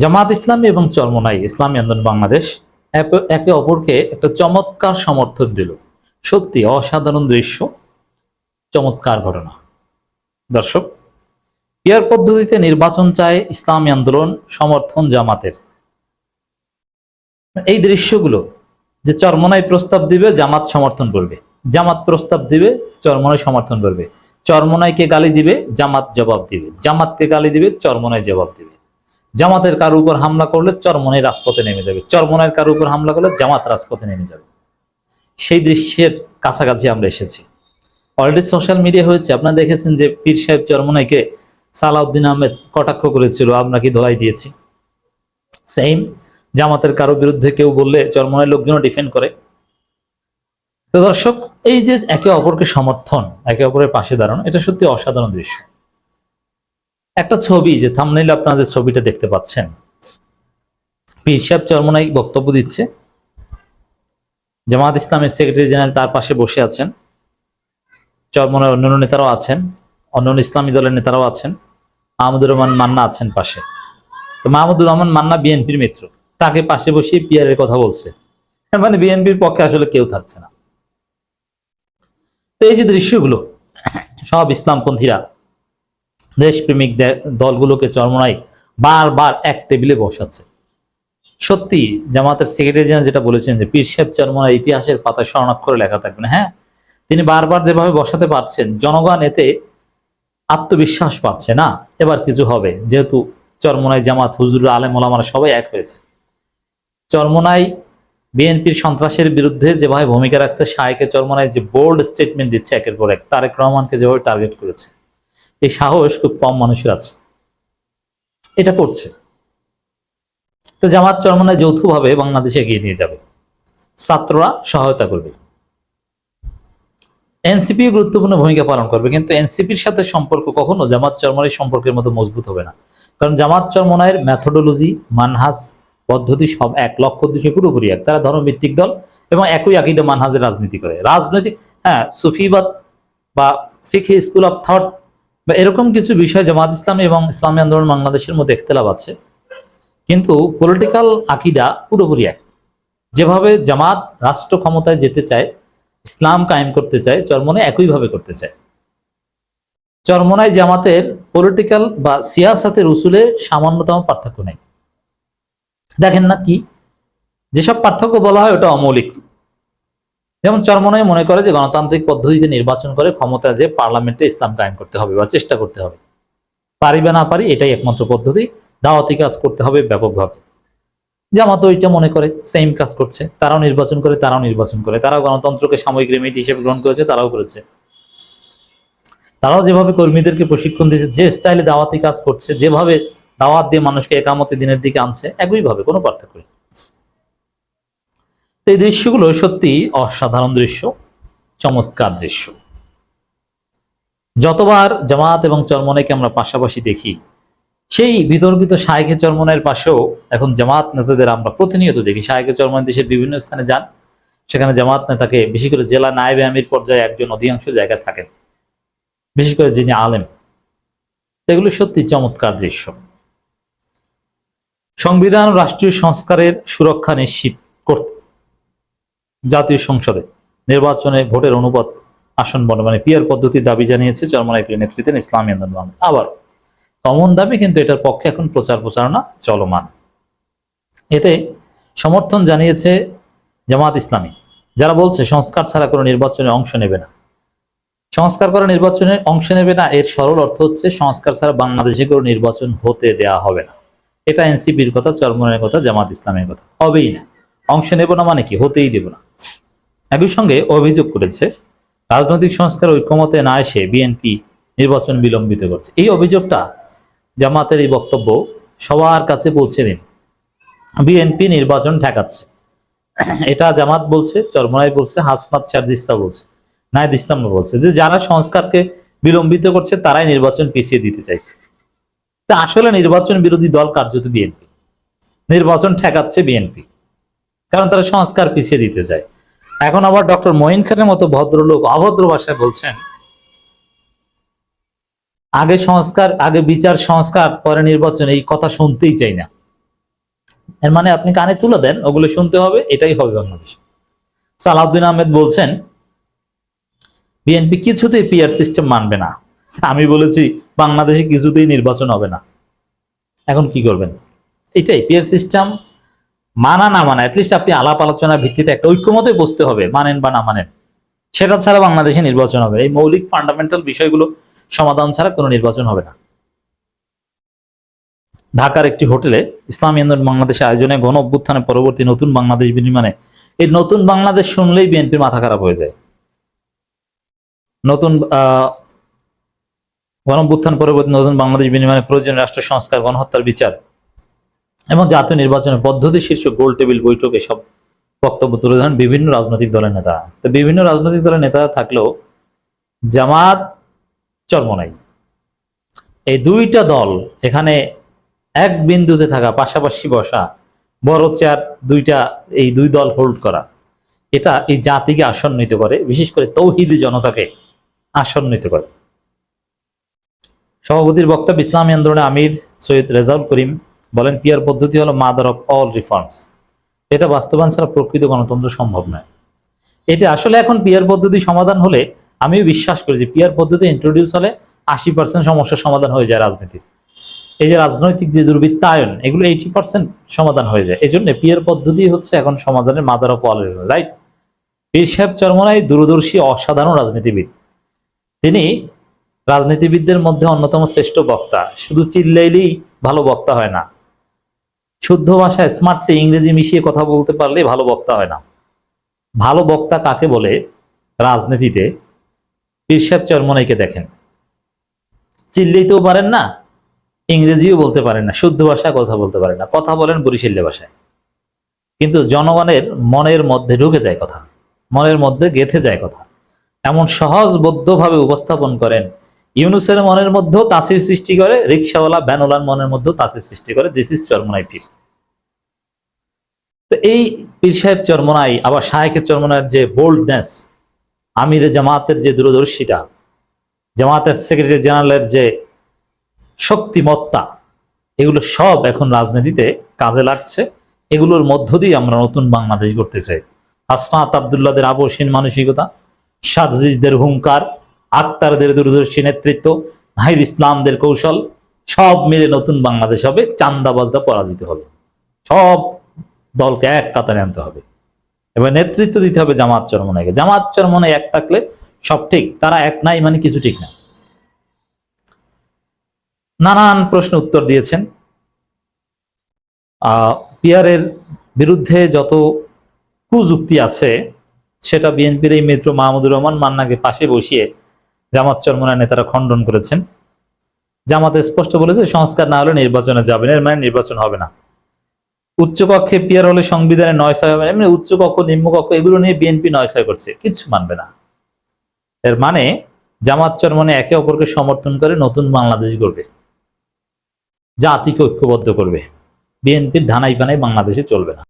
জামাত ইসলামী এবং চরমনাই ইসলামী আন্দোলন বাংলাদেশ একে- অপরকে একটা চমৎকার সমর্থন দিল। সত্যি অসাধারণ দৃশ্য, চমৎকার ঘটনা। দর্শক পিয়ার পদ্ধতিতে নির্বাচন চায় ইসলামী আন্দোলন সমর্থন জামাতের। এই দৃশ্যগুলো যে চরমনাই প্রস্তাব দিবে, জামাত সমর্থন করবে। জামাত প্রস্তাব দিবে, চরমনাই সমর্থন করবে। চরমনাইকে গালি দিবে, জামাত জবাব দিবে। জামাতকে গালি দিবে, চরমনাই জবাব দিবে। জামাতের কারও উপর হামলা করলে চরমনাই রাজপথে নেমে যাবে। চরমনের কারও উপর হামলা করলে জামাত রাজপথে নেমে যাবে। সেই দৃশ্যের কাছাকাছি আমরা এসেছি। অলরেডি সোশ্যাল মিডিয়া হয়েছে। আপনারা দেখেছেন যে পীর সাহেব চরমনাইকে সালাউদ্দিন আহমেদ কটাক্ষ করেছিল, আমরা কি ধলাই দিয়েছি? সেম জামাতের কারও বিরুদ্ধে কেউ বললে চরমনাই লোকজন ডিফেন্ড করে। তো দর্শক, এই যে একে অপরকে সমর্থন, একে অপরের পাশে দাঁড়ানো, এটা সত্যি অসাধারণ দৃশ্য। একটা ছবি, যে থামনেইলে আপনারা যে ছবিটা দেখতে পাচ্ছেন। পীর সাহেব চরমনাই বক্তব্য দিচ্ছে। জামাত ইসলামের সেক্রেটারি জেনারেল তার পাশে বসে আছেন। চরমনার অন্যান্য নেতারাও আছেন, অন্যান্য ইসলামী দলের নেতারাও আছেন। মাহমুদুর রহমান মান্না আছেন পাশে। তো মাহমুদুর রহমান মান্না বিএনপির মিত্র। তাকে পাশে বসিয়ে পিয়ারের কথা বলছে। মানে বিএনপির পক্ষে আসলে কেউ থাকছে না। তো এই যে দৃশ্যগুলো, সব ইসলামপন্থীরা দেশপ্রেমিক দলগুলোকে চরমনাই বারবার এক টেবিলে বসাচ্ছে। সত্যি, জামাতের সেক্রেটারি জেনারেল যেটা বলেছেন যে, পীর সাহেব চরমনাই ইতিহাসের পাতায় স্মরণাক্ষরে লেখা থাকবে না হ্যাঁ তিনি বারবার যেভাবে বসাতে পারছেন, জনগণ এতে আত্মবিশ্বাস পাচ্ছে না। এবার কিছু হবে, যেহেতু চরমনাই জামাত হুজুর আলেম ওলামারা সবাই এক হয়েছে। চরমনাই বিএনপির সন্ত্রাসের বিরুদ্ধে যেভাবে ভূমিকা রাখছে শাহেকে চরমনাই যে বোল্ড স্টেটমেন্ট দিচ্ছে একের পর এক, তারেক রহমানকে যেভাবে টার্গেট করেছে। এই সাহস খুব কম মানুষের আছে। এটা করছে। তো জামাত চরমনাই যৌথভাবে বাংলাদেশে এগিয়ে নিয়ে যাবে। ছাত্ররা সহায়তা করবে। এনসিপি গুরুত্বপূর্ণ ভূমিকা পালন করবে, কিন্তু এনসিপির সাথে সম্পর্ক কখনো জামাত চরমনাই সম্পর্কের মতো মজবুত হবে না। কারণ জামাত চরমনাইয়ের ম্যাথোডোলজি মানহাস পদ্ধতি সব এক, লক্ষ্য উদ্দেশ্যে পুরোপুরি এক। তারা ধর্মভিত্তিক দল এবং একই আকিদা মানহাজের রাজনীতি করে। রাজনৈতিক হ্যাঁ সুফিবাদ বা ফিখি স্কুল অফ থট বা এরকম কিছু বিষয় জামাত ইসলামী এবং ইসলামী আন্দোলন বাংলাদেশের মধ্যে একতলাপ আছে। কিন্তু পলিটিক্যাল আকিদা পুরোপুরি এক। যেভাবে জামাত রাষ্ট্র ক্ষমতায় যেতে চায়, ইসলাম কায়েম করতে চায় চরমনে একইভাবে করতে চায়। চরমনায় জামাতের পলিটিক্যাল বা সিয়াসাতের উসুলে সামান্যতম পার্থক্য নেই। দেখেন না কি? যেসব পার্থক্য বলা হয় ওটা অমৌলিক। যেমন চরমনায় মনে করে যে গণতান্ত্রিক পদ্ধতিতে নির্বাচন করে ক্ষমতা যে পার্লামেন্টে ইসলাম কায়েম করতে হবে বা চেষ্টা করতে হবে। পারি বা না পারি, এটাই একমাত্র পদ্ধতি। দাওয়াতি কাজ করতে হবে ব্যাপকভাবে। জামাত ওইটা মনে করে সেম কাজ করছে। তারাও নির্বাচন করে, তারাও নির্বাচন করে। তারাও গণতন্ত্রকে সাময়িক রেমিডি হিসেবে গ্রহণ করেছে, তারাও করেছে। তারাও যেভাবে কর্মীদেরকে প্রশিক্ষণ দিয়েছে, যে স্টাইলে দাওয়াতি কাজ করছে, যেভাবে দাওয়াত দিয়ে মানুষকে একামতি দিনের দিকে আনছে, একইভাবে, কোনো পার্থক্য নেই। তো এই দৃশ্যগুলো সত্যি অসাধারণ দৃশ্য, চমৎকার দৃশ্য। যতবার জামাত এবং চরমনাইকে আমরা পাশাপাশি দেখি, সেই বিতর্কিত শাহেখে চরমনের পাশেও এখন জামাত নেতাদের আমরা প্রতিনিয়ত দেখি। শাহেখে চরমন দেশের বিভিন্ন স্থানে যান, সেখানে জামাত নেতাকে বেশি করে জেলা নায়েবে আমির পর্যায়ে একজন অধিকাংশ জায়গায় থাকেন, বিশেষ করে যিনি আলেম। এগুলো সত্যি চমৎকার দৃশ্য। সংবিধান ও রাষ্ট্রীয় সংস্কারের সুরক্ষা নিশ্চিত করতে জাতীয় সংসদে নির্বাচনে ভোটের অনুপাত আসন বর্ণমানে পিয়ার পদ্ধতির দাবি জানিয়েছে চরমনাই পীর নেতৃত্বের ইসলামী আন্দোলন। আবার কমন দাবি কিন্তু এটার পক্ষে এখন প্রচার প্রচারণা চলমান। এতে সমর্থন জানিয়েছে জামাত ইসলামী। যারা বলছে সংস্কার ছাড়া কোনো নির্বাচনে অংশ নেবে না। সংস্কার করা নির্বাচনে অংশ নেবে না, এর সরল অর্থ হচ্ছে সংস্কার ছাড়া বাংলাদেশে কোনো নির্বাচন হতে দেয়া হবে না। এটা এনসিপির কথা চরমনের কথা, জামাত ইসলামের কথা। হবেই না। অংশ নেব না মানে কি? হতেই দেব না। একই সঙ্গে অভিযোগ করেছে, রাজনৈতিক সংস্কার ঐক্যমতে না এসে বিএনপি নির্বাচন বিলম্বিত করছে। এই অভিযোগটা জামাতের এই বক্তব্য সবার কাছে পৌঁছে দিন। বিএনপি নির্বাচন ঠেকাচ্ছে। এটা জামাত বলছে, চরমনাই বলছে, হাসনাত সার্জিস্তা বলছে নায়দ ইসলাম বলছে যে যারা সংস্কারকে বিলম্বিত করছে, তারাই নির্বাচন পিছিয়ে দিতে চাইছে। তা আসলে নির্বাচন বিরোধী দল কার্যত বিএনপি নির্বাচন ঠেকাচ্ছে বিএনপি কারণ তারা সংস্কার পিছিয়ে দিতে চায়। এখন আবার ডক্টর মঈন খানের মতো ভদ্রলোক অভদ্র ভাষায় বলছেন, আগে সংস্কার, আগে বিচার, সংস্কার, পরে নির্বাচন, এই কথা শুনতেই চাই না। এর মানে আপনি কানে তুলে দেন, ওগুলো শুনতে হবে, এটাই হবে বাংলাদেশ। সালাউদ্দিন আহমেদ বলছেন, বিএনপি কিছুতেই পিআর সিস্টেম মানবে না। আমি বলেছি, বাংলাদেশে কিছুতেই নির্বাচন হবে না। এখন কি করবেন? এটাই, পিআর সিস্টেম মানা না মানা অ্যাটলিস্ট আপনি আলাপ আলোচনার ভিত্তিতে একটা ঐক্যমতে বসতে হবে, মানেন বা না মানেন। সেটা ছাড়া বাংলাদেশে নির্বাচন হবে এই মৌলিক ফান্ডামেন্টাল বিষয়গুলো সমাধান ছাড়া কোনো নির্বাচন হবে না। ঢাকার একটি হোটেলে ইসলামী আন্দোলন বাংলাদেশ আয়োজনে গণ অভ্যুত্থানের পরবর্তী নতুন বাংলাদেশ বিনিময়ে এই নতুন বাংলাদেশ শুনলেই বিএনপির মাথা খারাপ হয়ে যায়। নতুন গণ অভ্যুত্থান পরবর্তী নতুন বাংলাদেশ বিনিময়ে প্রয়োজন রাষ্ট্র সংস্কার, গণহত্যার বিচার এবং জাতীয় নির্বাচনের পদ্ধতি শীর্ষ গোল টেবিল বৈঠক এসব বক্তব্য তুলে ধরেন বিভিন্ন রাজনৈতিক দলের নেতা তো বিভিন্ন রাজনৈতিক দলের নেতা থাকলেও জামাত চর্ম নাই। এই দুইটা দল এখানে এক বিন্দুতে থাকা, পাশাপাশি বসা, বড় চেয়ার দুইটা, এই দুই দল হোল্ড করা। এটা এই জাতিকে আসন্নিত করে, বিশেষ করে তৌহিদি জনতাকে আসন্নিত করে। সভাপতির বক্তব্য ইসলামী আন্দোলনে আমির সৈয়দ রেজাউল করিম বলেন, পিয়ার পদ্ধতি হলো মাদার অফ অল রিফর্মস এটা বাস্তবায়ন ছাড়া প্রকৃত গণতন্ত্র সম্ভব নয়। এটা আসলে এখন পিয়ার পদ্ধতি সমাধান হলে আমিও বিশ্বাস করি যে পিয়ার পদ্ধতি ইন্ট্রোডিউস হলে আশি পার্সেন্ট সমস্যার সমাধান হয়ে যায় রাজনীতির। এই যে রাজনৈতিক যে দুর্বৃত্তায়ন, এগুলো এইটি পার্সেন্ট সমাধান হয়ে যায়। এই জন্য পিয়ার পদ্ধতি হচ্ছে এখন সমাধানের মাদার অফ অল রাইট পীর সাহেব চরমনাই দূরদর্শী, অসাধারণ রাজনীতিবিদ। তিনি রাজনীতিবিদদের মধ্যে অন্যতম শ্রেষ্ঠ বক্তা। শুধু চিল্লাইলেই ভালো বক্তা হয় না। শুদ্ধ ভাষায় স্মার্টলি ইংরেজি মিশিয়ে কথা বলতে পারলে ভালো বক্তা হয় না। ভালো বক্তা কাকে বলে? রাজনীতিতে। পীর সাহেব চরমনাইকে দেখেন। চিল্লাইতেও পারেন না, ইংরেজিও বলতে পারেন না, শুদ্ধ ভাষায় কথা বলতে পারেন না। কথা বলেন বরিশাল্য ভাষায়। কিন্তু জনগণের মনের মধ্যে ঢুকে যায় কথা, মনের মধ্যে গেথে যায় কথা। এমন সহজবদ্ধভাবে উপস্থাপন করেন ইউনুসের মনের মধ্যেও তাসির সৃষ্টি করে, রিক্সাওয়ালা ভ্যানওয়ালার মনের মধ্যেও তাসির সৃষ্টি করে। দিস ইজ চরমনাই পীর। তো এই পীর সাহেব চরমনাই, আবার শাহেখের চরমনার যে বোল্ডনেস আমিরে জামাতের যে দূরদর্শিতা, জামাতের সেক্রেটারি জেনারেলের যে শক্তিমত্তা, এগুলো সব এখন রাজনীতিতে কাজে লাগছে। এগুলোর মধ্য দিয়ে আমরা নতুন বাংলাদেশ গড়তে চাই। হাসনাত আবদুল্লাদের আবসীন মানসিকতা, সাজিজদের হুঙ্কার আক্তারদের দূরদর্শী নেতৃত্ব, নাহিদ ইসলামদের কৌশল, সব মিলে নতুন বাংলাদেশ হবে, চান্দাবাজরা পরাজিত হবে। সব দলকে এক কাতারে আনতে হবে। এবার নেতৃত্ব দিতে হবে জামাত চরমনাইকে। জামাত চরমনাই এক থাকলে সব ঠিক, তারা এক নাই মানে কিছু ঠিক না। নানান প্রশ্ন উত্তর দিয়েছেন। পিয়ারের বিরুদ্ধে যত কুযুক্তি আছে, সেটা বিএনপির এই মিত্র মাহমুদুর রহমান মান্নাকে পাশে বসিয়ে জামাত চরমনার নেতারা খণ্ডন করেছেন। জামাতে স্পষ্ট বলেছে, সংস্কার না হলে নির্বাচনে যাবে না, এর মানে নির্বাচন হবে না। উচ্চকক্ষে পিয়ার হলে সংবিধানে নয় ছয় হবে। এমনি উচ্চকক্ষ, নিম্নকক্ষ, এগুলো নিয়ে বিএনপি নয় ছয় করছে, কিচ্ছু মানবে না। এর মানে জামাত চরমনে একে অপরকে সমর্থন করে নতুন বাংলাদেশ গড়বে। জাতিকে ঐক্যবদ্ধ করবে। বিএনপির ধানাই ফানাই বাংলাদেশে চলবে না।